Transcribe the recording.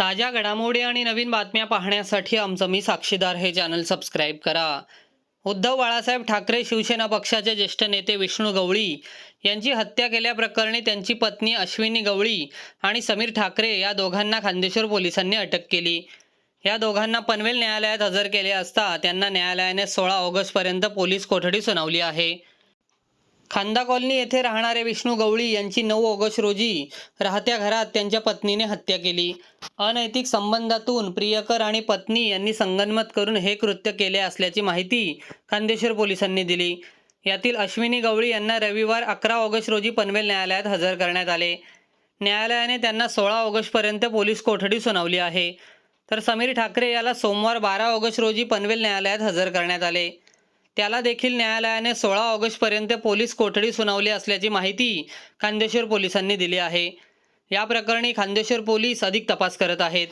ताज्या घडामोडी आणि नवीन बातम्या पाहण्यासाठी आमचं मी साक्षीदार हे चॅनल सबस्क्राईब करा. उद्धव बाळासाहेब ठाकरे शिवसेना पक्षाचे ज्येष्ठ नेते विष्णू गवळी यांची हत्या केल्याप्रकरणी त्यांची पत्नी अश्विनी गवळी आणि समीर ठाकरे या दोघांना खांदेश्वर पोलिसांनी अटक केली. या दोघांना पनवेल न्यायालयात हजर केले असता त्यांना न्यायालयाने सोळा ऑगस्टपर्यंत पोलीस कोठडी सुनावली आहे. खांदा कॉलनी येथे राहणारे विष्णू गवळी यांची नऊ ऑगस्ट रोजी राहत्या घरात त्यांच्या पत्नीने हत्या केली. अनैतिक संबंधातून प्रियकर आणि पत्नी यांनी संगनमत करून हे कृत्य केले असल्याची माहिती खांदेश्वर पोलिसांनी दिली. यातील अश्विनी गवळी यांना रविवार अकरा ऑगस्ट रोजी पनवेल न्यायालयात हजर करण्यात आले. न्यायालयाने त्यांना सोळा ऑगस्टपर्यंत पोलीस कोठडी सुनावली आहे. तर समीर ठाकरे याला सोमवार बारा ऑगस्ट रोजी पनवेल न्यायालयात हजर करण्यात आले. त्याला देखील न्यायालयाने सोळा ऑगस्टपर्यंत पोलीस कोठडी सुनावली असल्याची माहिती खांदेश्वर पोलिसांनी दिली आहे. या प्रकरणी खांदेश्वर पोलीस अधिक तपास करत आहेत.